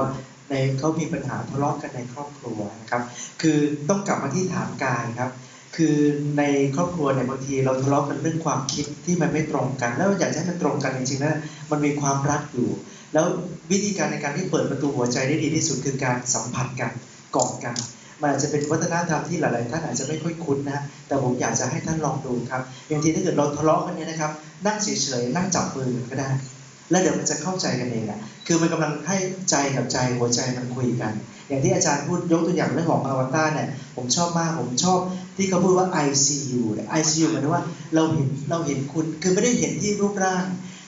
ว่าในเขามีปัญหาทะเลาะกันในครอบครัวนะครับ คือต้องกลับมาที่ฐานกายครับคือในครอบครัวเนี่ยบางทีเราทะเลาะกันเรื่องความคิดที่มันไม่ตรงกัน แล้วอยากให้มันตรงกันจริงๆนะมันมีความรักอยู่ แล้ววิธีการในการที่เปิดประตูหัวใจได้ดีที่สุดคือการสัมผัสกันกอดกันมันอาจจะเป็นวัฒนธรรมที่หลายๆท่านอาจจะไม่ค่อยคุ้นนะแต่ผมอยากจะให้ท่านลองดูครับอย่างทีถ้าเกิดเราทะเลาะกันเนี่ยนะครับ นั่งเฉยๆนั่งจับมือกันก็ได้ แล้วเดี๋ยวมันจะเข้าใจกันเองอะคือมันกำลังให้ใจกับใจหัวใจมันคุยกัน อย่างที่อาจารย์พูดยกตัวอย่างเรื่องของอวตารเนี่ยผมชอบมากผมชอบที่เขาพูดว่า ICU เนี่ย ICU หมายถึงว่าเราเห็นเราเห็นคุณคือไม่ได้เห็นที่รูปร่าง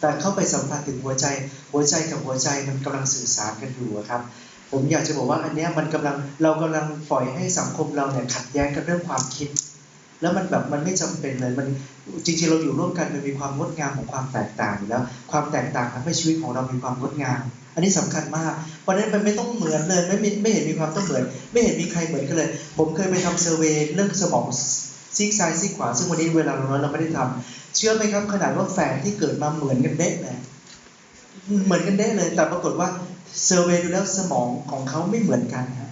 แต่เข้าไปสัมผัสถึงหัวใจ หัวใจกับหัวใจมันกำลังสื่อสารกันอยู่ครับผมอยากจะบอกว่าอันนี้มันกำลังเรากำลังปล่อยให้สังคมเราเนี่ยขัดแย้งกันเรื่องความคิด แล้วมันแบบมันไม่จำเป็นเลยมันจริงๆเราอยู่ร่วมกันมันมีความงดงามของความแตกต่างอยู่แล้ว ความแตกต่างทำให้ชีวิตของเรามีความงดงาม อันนี้สำคัญมาก เพราะฉะนั้นมันไม่ต้องเหมือนเลยไม่ไม่เห็นมีความต้องเหมือน ไม่เห็นมีใครเหมือนกันเลย ผมเคยไปทำเซอร์เวย์เรื่องสมองซีกซ้ายซีกขวาซึ่งวันนี้เวลาเราน้อยเราไม่ได้ทำเชื่อไหมครับขนาดว่าแฝดที่เกิดมาเหมือนกันเด๊ะเลยเหมือนกันเด๊ะเลย แต่ปรากฏว่าเซอร์เวย์ดูแล้วสมองของเขาไม่เหมือนกันฮะ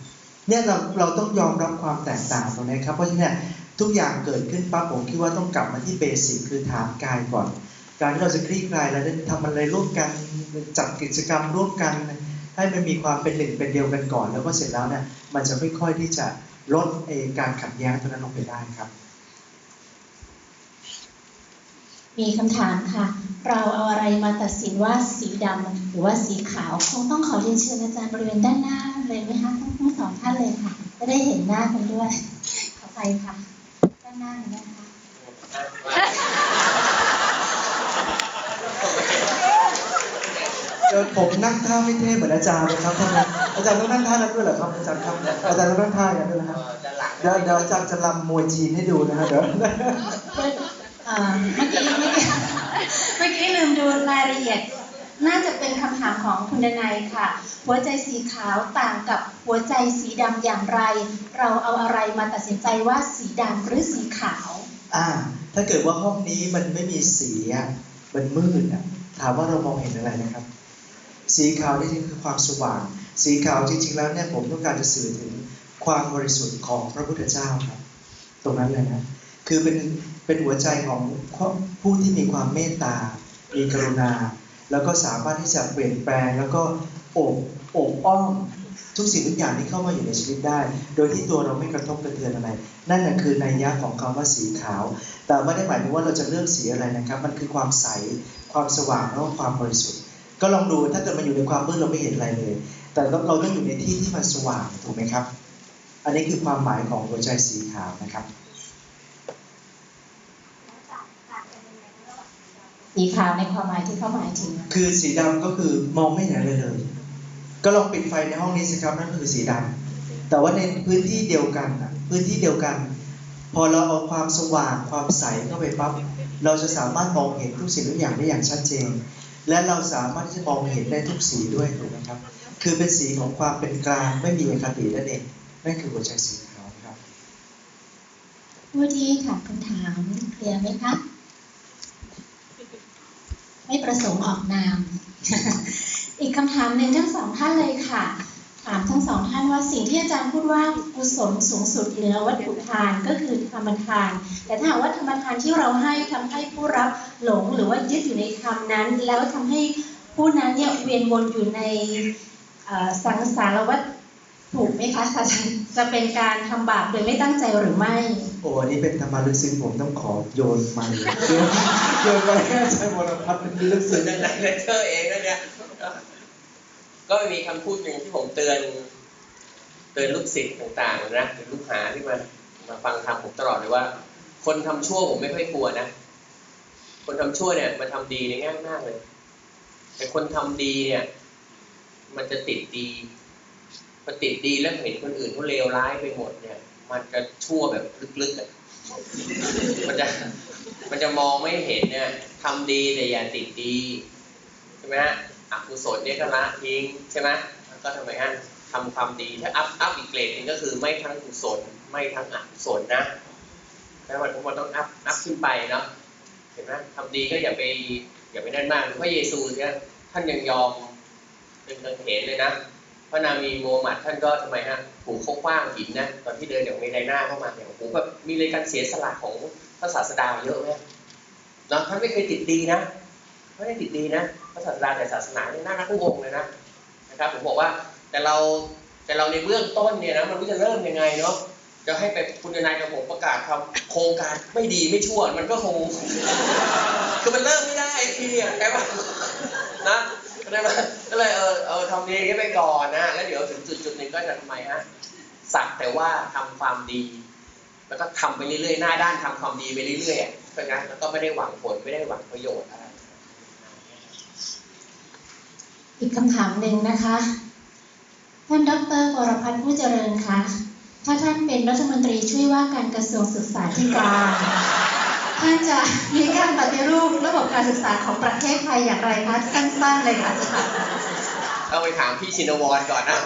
เนี่ยเราเราต้องยอมรับความแตกต่างตรงนี้ครับเพราะฉะนั้น ทุกอย่างเกิดขึ้นปั๊บผมคิดว่าต้องกลับมาที่เบสิกคือฐานกายก่อน การที่เราจะคลี่คลายแล้วทำอะไรร่วมกันจัดกิจกรรมร่วมกัน ให้มันมีความเป็นหนึ่งเป็นเดียวกันก่อน แล้วก็เสร็จแล้วเนี่ยมันจะไม่ค่อยที่จะลดเอการขัดแย้งตรงนั้นลงไปได้ครับ มีคำถามค่ะ เราเอาอะไรมาตัดสินว่าสีดำหรือว่าสีขาวคงต้องขอเรียนเชิญอาจารย์บริเวณด้านหน้าเลยไหมคะทั้งทั้งสองท่านเลยค่ะจะได้เห็นหน้ากันด้วยขอไปค่ะ ด้านหน้าเลยนะคะ เดี๋ยว ผมนั่งท่าไม่เท่เหมือนอาจารย์เลยครับท่านอาจารย์ต้องนั่งท่านั้นด้วยเหรอครับอาจารย์ครับอาจารย์ต้องนั่งท่าอย่างนั้นด้วยนะครับเดี๋ยวเดี๋ยวอาจารย์จะรำมวยจีนให้ดูนะฮะเดี๋ยวเอ่อเมื่อกี้เมื่อกี้เมื่อกี้ลืมดูรายละเอียด น่าจะเป็นคำถามของคุณดนัยค่ะ หัวใจสีขาวต่างกับหัวใจสีดำอย่างไร เราเอาอะไรมาตัดสินใจว่าสีดำหรือสีขาว อ่า ถ้าเกิดว่าห้องนี้มันไม่มีสีอะมันมืดอะถามว่าเรามองเห็นอะไรนะครับ สีขาวนี่จริงคือความสว่าง สีขาวจริงๆแล้วเนี่ยผมต้องการจะสื่อถึงความบริสุทธิ์ของพระพุทธเจ้าครับ ตรงนั้นเลยนะ คือเป็นเป็นหัวใจของผู้ที่มีความเมตตา มีกรุณา แล้วก็สามารถที่จะเปลี่ยนแปลง แล้วก็โอบโอบอ้อมทุกสิ่งทุกอย่างที่เข้ามาอยู่ในชีวิตได้ โดยที่ตัวเราไม่กระทบกระเทือนอะไร นั่นแหละคือนัยะของคำว่าสีขาว แต่ไม่ได้หมายถึงว่าเราจะเลือกสีอะไรนะครับ มันคือความใส ความสว่างแล้วก็ความบริสุทธิ์ ก็ลองดูถ้าเกิดมันอยู่ในความมืดเราไม่เห็นอะไรเลย แต่เราเราต้องอยู่ในที่ที่มันสว่างถูกไหมครับ อันนี้คือความหมายของหัวใจสีขาวนะครับสีขาวในความหมายที่เขาหมายถึงคือสีดำก็คือมองไม่เห็นอะไรเลย ก็ลองปิดไฟในห้องนี้สิครับนั่นก็คือสีดำแต่ว่าในพื้นที่เดียวกันน่ะพื้นที่เดียวกัน พอเราเอาความสว่างความใสเข้าไปปั๊บเราจะสามารถมองเห็นทุกสิ่งทุกอย่างได้อย่างชัดเจน และเราสามารถที่จะมองเห็นได้ทุกสีด้วยถูกไหมครับ คือเป็นสีของความเป็นกลางไม่มีอคตินั่นเองนั่นคือหัวใจสีขาวครับผู้ที่ถามคำถามเคลียร์ไหมคะไม่ประสงค์ออกนาม อีกคำถามหนึ่งทั้งสองท่านเลยค่ะ ถามทั้งสองท่านว่าสิ่งที่อาจารย์พูดว่ากุศลสูงสุดเหนือวัตถุทานก็คือธรรมทาน แต่ถ้าหากว่าธรรมทานที่เราให้ทำให้ผู้รับหลงหรือว่ายึดอยู่ในธรรมนั้น แล้วทำให้ผู้นั้นเนี่ยเวียนวนอยู่ในเอ่อสังสารวัฏถูกไหมคะอาจารย์จะเป็นการทำบาปโดยไม่ตั้งใจหรือไม่ โอ้อันนี้เป็นธรรมาลึกซึ้งผมต้องขอโยนมันโยนโยนไปให้อาจารย์วรพัฒน์เป็นลึกส่ซึ้วนงนั้นนะเลเตอร์เองนะเนี่ย ก็มีคำพูดหนึ่งที่ผมเตือน เตือนลูกศิษย์ต่างๆนะหรือลูกหาที่มามาฟังธรรมผมตลอดเลยว่า คนทำชั่วผมไม่ค่อยกลัวนะ คนทำชั่วเนี่ยมาทำดีเนี่ยง่ายมากเลย แต่คนทำดีเนี่ย มันจะติดดีพอติดดีแล้วเห็นคนอื่นเขาเลวร้ายไปหมดเนี่ย มันจะชั่วแบบลึกๆอะมันจะมันจะมองไม่เห็นเนี่ยทำดีแต่อย่าติดดีใช่ไหมฮะ อกุศลเนี่ยก็ละทิ้งใช่ไหมแล้วก็ทำไมฮะทำความดีถ้าอัพอัพอีกเกรดหนึงก็คือไม่ทั้งกุศลไม่ทั้งอกุศลนะแล้วมันทุกคนต้องอัพอัพขึ้นไปเนาะเห็นไหมทำดีก็อย่าไปอย่าไปนั่นมากพระเยซูเนี่ยท่านยังยอมเป็นกังเขนเลยนะพระนามีโมมหมัดท่านก็ทำไมฮะถูกเขาคว้างหินนะตอนที่เดินอย่างเมไดนาเข้ามาเนี่ยโอ้แบบมีเลยการเสียสละของพระศาสดาเยอะไหมเนาะท่านไม่เคยติดดีนะไม่ได้ติดดีนะ พระศาสดาแต่ศาสนาเนี่ยน่ารักทุกองเลยนะนะครับผมบอกว่าแต่เราแต่เราในเบื้องต้นเนี่ยนะมันไม่รู้จะเริ่มยังไงเนาะจะให้ไปคุณนายกับผมประกาศทำโครงการไม่ดีไม่ชั่วมันก็คงคือมันเริ่มไม่ได้ทีอะใช่ปะนะก็เลยมก็เลยเออเออทำดีให้ไปก่อนนะแล้วเดี๋ยวถึงจุดจุดหนึ่งก็จะทำไมฮะสักแต่ว่าทำความดี แล้วก็ทำไปเรื่อยๆหน้าด้านทำความดีไปเรื่อยๆเพราะงั้นแล้วก็ไม่ได้หวังผลไม่ได้หวังประโยชน์อะไร อีกคำถามหนึ่งนะคะ ท่านดรวรพัฒน์ผู้เจริญคะถ้าท่านเป็นรัฐมนตรีช่วยว่าการกระทรวงศึกษาธิการ ท่านจะมีการปฏิรูประบบการศึกษาของประเทศไทยอย่างไรคะสั้นๆเลยค่ะจะถามต้องไปถามพี่ชินวรก่อนนะ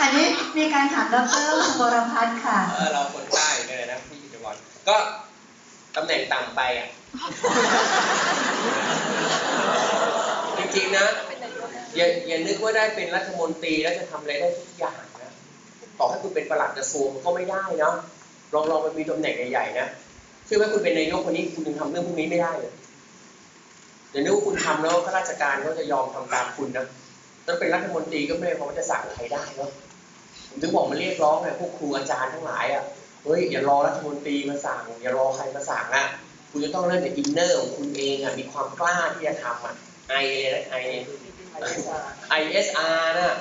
อันนี้มีการถามดรวรพัฒน์ค่ะเออเราคนใต้เนี่ยนะพี่ชินวรก็ตำแหน่งต่ำไปอะ จริงๆนะ อย่าอย่านึกว่าได้เป็นรัฐมนตรีแล้วจะทำอะไรได้ทุกอย่างนะต่อให้คุณเป็นประหลัดกระทรวงก็ไม่ได้นะลองลองไปมีตำแหน่งใหญ่ๆนะเชื่อไหมคุณเป็นนายกคนนี้คุณยังทำเรื่องพวกนี้ไม่ได้เลยอย่านึกว่าคุณทำแล้วข้าราชการเขาจะยอมทำตามคุณนะถ้าเป็นรัฐมนตรีก็ไม่ได้เพราะว่าจะสั่งใครได้เนาะผมถึงบอกมาเรียกร้องไงพวกครูอาจารย์ทั้งหลายอะเฮ้ยอย่ารอรัฐมนตรีมาสั่ง อย่ารอใครมาสั่งอะ คุณจะต้องเริ่มจากอินเนอร์ของคุณเองอะมีความกล้าที่จะทำอะไอเลยนะไอ ISR น่ะ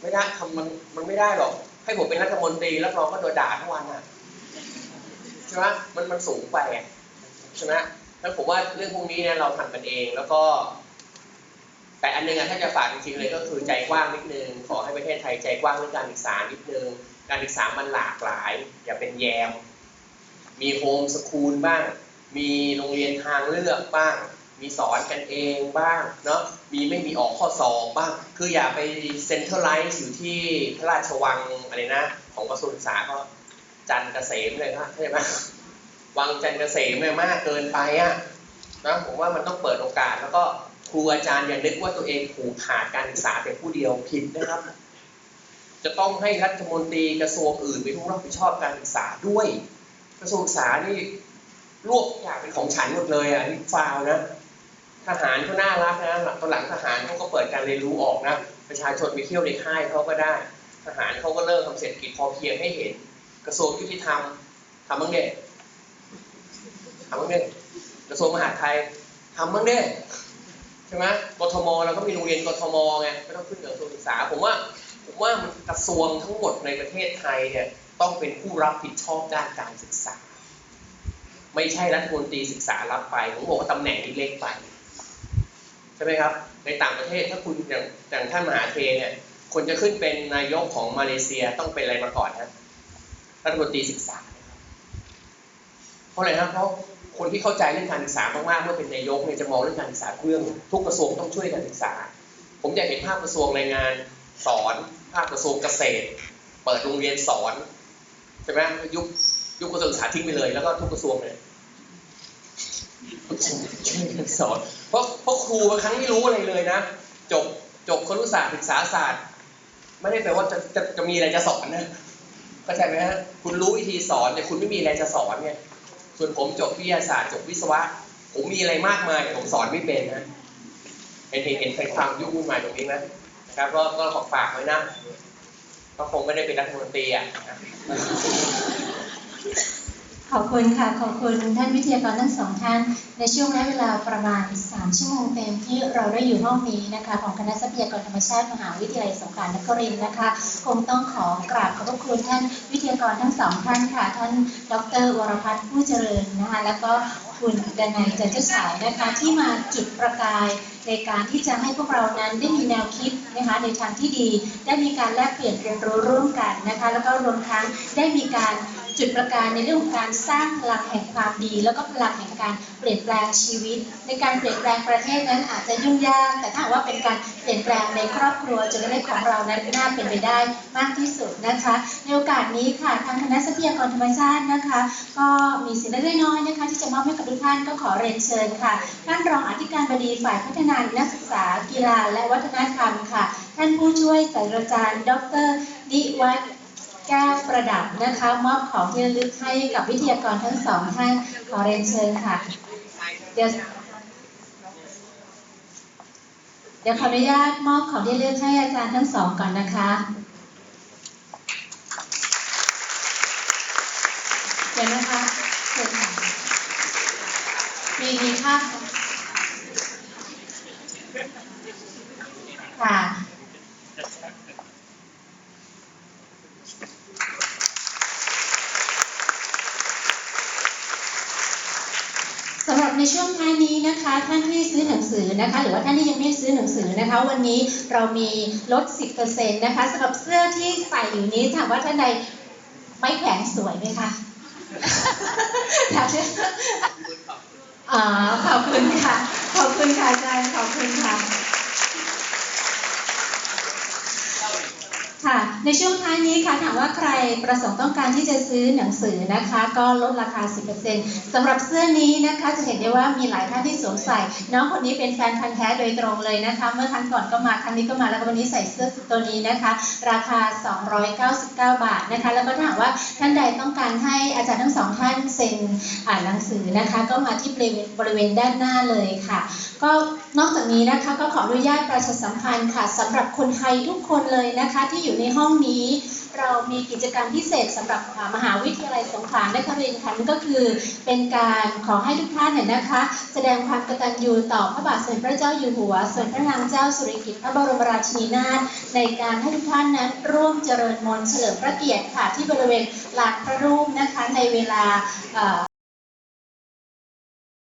ไม่ได้ทำมันมันไม่ได้หรอก ให้ผมเป็นรัฐมนตรีแล้วรองก็โดนด่าทั้งวันอะใช่ไหมมันมันสูงไปอะใช่ไหมแล้วผมว่าเรื่องพวกนี้เนี่ยเราทำกันเองแล้วก็ แต่อันหนึงอะถ้าจะฝากจริงๆเลยก็คือใจกว้างนิดนึงขอให้ประเทศไทยใจกว้างเรื่องการศึกษานิดนึงการศึกษามันหลากหลาย อย่าเป็นแยม มีโฮมสคูลบ้าง มีโรงเรียนทางเลือกบ้าง มีสอนกันเองบ้างเนาะมีไม่มีออกข้อสอบบ้าง คืออย่าไปเซ็นเตอร์ไลซ์อยู่ที่พระราชวังอะไรนะ ของกระทรวงศึกษาก็จันเกษมเลยครับใช่ไหมวังจันเกษมเนี่ยมากเกินไปอะนะผมว่ามันต้องเปิดโอกาสแล้วก็ครูอาจารย์อย่านึกว่าตัวเองผูกขาดการศึกษาแต่ผู้เดียวผิดนะครับ จะต้องให้รัฐมนตรีกระทรวงอื่นไปทุกรับผิดชอบการศึกษาด้วย กระทรวงศึกษานี่ รวบทุกอย่างเป็นของฉันหมดเลยอะนี่ฟาวนะทหารเขาน่ารักนะหลังตอนหลังทหารเขาก็เปิดการเรียนรู้ออกนะประชาชนไปเที่ยวในค่ายเขาก็ได้ ทหารเขาก็เริ่มทำเศรษฐกิจพอเพียงให้เห็น กระทรวงยุติธรรมทำบ้างเนี่ยทำบ้างเนี่ยกระทรวงมหาดไทยทำบ้างเนี่ยใช่ไหมกทมเราก็มีโรงเรียนกทมไงไม่ต้องขึ้นกับกระทรวงศึกษา ผมว่าผมว่ามันกระทรวงทั้งหมดในประเทศไทยเนี่ยต้องเป็นผู้รับผิดชอบด้านการศึกษา ไม่ใช่รัฐมนตรีศึกษารับไป ผมบอกว่าตำแหน่งนี้เล็กไป ใช่ไหมครับ ในต่างประเทศถ้าคุณอย่างอย่างท่านมหาเทเนี่ยคนจะขึ้นเป็นนายกของมาเลเซียต้องเป็นอะไรมาก่อนฮะรัฐมนตรีศึกษา เพราะอะไรครับเพราะคนที่เข้าใจเรื่องการศึกษามากๆเมื่อเป็นนายกเนี่ยจะมองเรื่องการศึกษาเรื่องทุกกระทรวงต้องช่วยการศึกษา ผมอยากเห็นภาพกระทรวงแรงงานสอน ภาพกระทรวงเกษตร เปิดโรงเรียนสอนใช่ไหมยุคยุคกระทรวงศึกษาทิ้งไปเลยแล้วก็ทุกกระทรวงเลย ช่วยกันสอนเพราะเพราะครูบางครั้งไม่รู้อะไรเลยนะ จบจบครุศาสตร์ศึกษาศาสตร์ ไม่ได้แปลว่าจะจะจะมีอะไรจะสอนนะเข้าใจไหมฮะคุณรู้วิธีสอนแต่คุณไม่มีอะไรจะสอนไงส่วนผมจบวิทยาศาสตร์จบวิศวะ ผมมีอะไรมากมายแต่ผมสอนไม่เป็นนะเห็นเห็นเห็นเป็นความยุ่งวุ่นวายตรงนี้ไหมนะครับก็ก็ขอฝากไว้นะก็คงไม่ได้เป็นรัฐมนตรีอะ ขอบคุณค่ะ ขอบคุณท่านวิทยากรทั้งสองท่าน ในช่วงระยะเวลาประมาณ 3 ชั่วโมงเต็มที่เราได้อยู่ห้องนี้นะคะ ของคณะทรัพยากรธรรมชาติมหาวิทยาลัยสงขลานครินทร์นะคะ คงต้องขอกราบขอบพระคุณท่านวิทยากรทั้งสองท่านค่ะ ท่านดรวรพัฒน์ผู้เจริญนะคะ แล้วก็คุณดนัยจันทฉายนะคะที่มาจุดประกายในการที่จะให้พวกเรานั้นได้มีแนวคิดนะคะในทางที่ดี ได้มีการแลกเปลี่ยนเรียนรู้ร่วมกันนะคะ แล้วก็รวมทั้งได้มีการ จุดประกายในเรื่องของการสร้างพลังแห่งความดี แล้วก็พลังแห่งการเปลี่ยนแปลงชีวิต ในการเปลี่ยนแปลงประเทศนั้นอาจจะยุ่งยาก แต่ถ้าหากว่าเป็นการเปลี่ยนแปลงในครอบครัวจุดเล็กๆของเรานั้นน่าเป็นไปได้มากที่สุดนะคะ ในโอกาสนี้ค่ะทางคณะทรัพยากรธรรมชาตินะคะ ก็มีสิ่งเล็กน้อยนะคะ ที่จะมอบให้กับทุกท่านก็ขอเรียนเชิญค่ะท่านรองอธิการบดีฝ่ายพัฒนานักศึกษากีฬาและวัฒนธรรมค่ะ ท่านผู้ช่วยศาสตราจารย์ ดรนิวัฒน์ แก้วประดับนะคะ มอบของที่ระลึกให้กับวิทยากรทั้งสองท่านขอเรียนเชิญค่ะ เดี๋ยวเดี๋ยวขออนุญาตมอบของที่ระลึกให้อาจารย์ทั้งสองก่อนนะคะเดี๋ยวนะคะเชิญค่ะมีมีภาพค่ะ สำหรับในช่วงท้าย นี้นะคะท่านที่ซื้อหนังสือนะคะ หรือว่าท่านที่ยังไม่ได้ซื้อหนังสือนะคะ วันนี้เรามีลด 10%นะคะสำหรับเสื้อที่ใส่อยู่นี้ถามว่าท่านใดไม่แขวนสวยไหมคะถามว่าอ๋อขอบคุณค่ะ ขอบคุณค่ะอาจารย์ขอบคุณค่ะ ค่ะ ในช่วงท้ายนี้ค่ะถามว่าใครประสงค์ต้องการที่จะซื้อหนังสือนะคะ ก็ลดราคา 10%สำหรับเสื้อนี้นะคะจะเห็นได้ว่ามีหลายท่านที่สวมใส่ น้องคนนี้เป็นแฟนพันธ์แท้โดยตรงเลยนะคะ เมื่อครั้งก่อนก็มาครั้งนี้ก็มาแล้วก็วันนี้ใส่เสื้อตัวนี้นะคะ ราคา 299 บาทนะคะ แล้วก็ถาหากว่าท่านใดต้องการให้อาจารย์ทั้งสองท่านเซ็นอ่านหนังสือนะคะ ก็มาที่บริเวณบริเวณด้านหน้าเลยค่ะ ก็นอกจากนี้นะคะก็ขออนุญาตประชาสัมพันธ์ค่ะสำหรับคนไทยทุกคนเลยนะคะที่อยู่ในห้องนี้ เรามีกิจกรรมพิเศษสำหรับมหาวิทยาลัยสงขลานครินทร์ค่ะนั่นก็คือเป็นการขอให้ทุกท่านเนี่ยนะคะ แสดงความกตัญญูต่อพระบาทสมเด็จพระเจ้าอยู่หัวสมเด็จพระนางเจ้าสุริกิติ์พระบรมราชินีนาถในการให้ทุกท่านนั้นร่วมเจริญมนต์เฉลิมพระเกียรติค่ะที่บริเวณลานพระรูปนะคะในเวลา